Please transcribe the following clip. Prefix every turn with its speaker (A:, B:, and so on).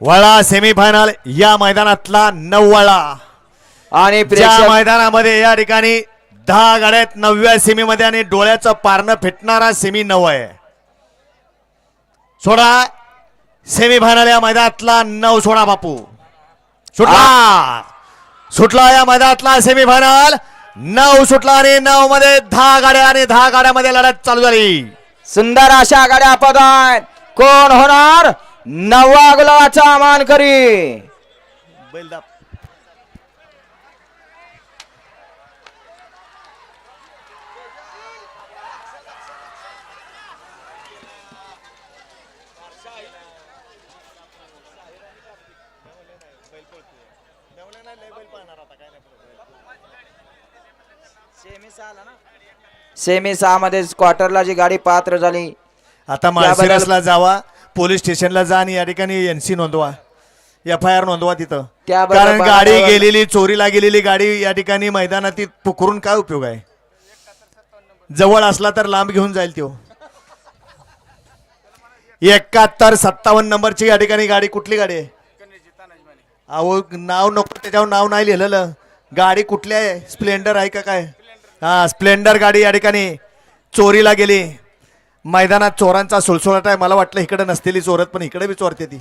A: वळा सेमीफायनल या मैदानातला नऊ वळा
B: आणि या
A: मैदानामध्ये या ठिकाणी दहा गाड्यात नवव्या सेमीमध्ये आणि डोळ्याचं पारणं फिटणारा सेमी नव आहे. सोडा. सेमीफायनल या मैदानातला नऊ सोडा बापू. सुटला. सुटला या मैदानातला सेमीफायनल नऊ सुटला आणि नऊ मध्ये दहा गाड्या आणि दहा गाड्यामध्ये लढत चालू झाली.
B: सुंदर अशा गाड्या पदात कोण होणार? नववा गुलाबाचा मान करी. सेमी सहा मध्ये क्वार्टरला जी गाडी पात्र झाली
A: आता माळशिरसला जावा पोलीस स्टेशनला जा आणि या ठिकाणी एनसी नोंदवा. एफ आय आर नोंदवा तिथं.
B: त्याबरोबर
A: कारण गाडी गेलेली चोरीला गेलेली गाडी या ठिकाणी मैदानात पुकरून काय उपयोग आहे? जवळ असला तर लांब घेऊन जाईल तो. एकाहत्तर सत्तावन्न नंबरची या ठिकाणी गाडी कुठली गाडी आहे? अहो नाव नको त्याच्यावर नाव नाही लिहिलेलं. गाडी कुठली आहे? स्प्लेंडर आहे का काय? हा स्प्लेंडर गाडी या ठिकाणी चोरीला गेली. मैदानात चोरांचा सुळसुळाट आहे. मला वाटलं इकडे नसलेली चोरत पण इकडे बी चोरते ती.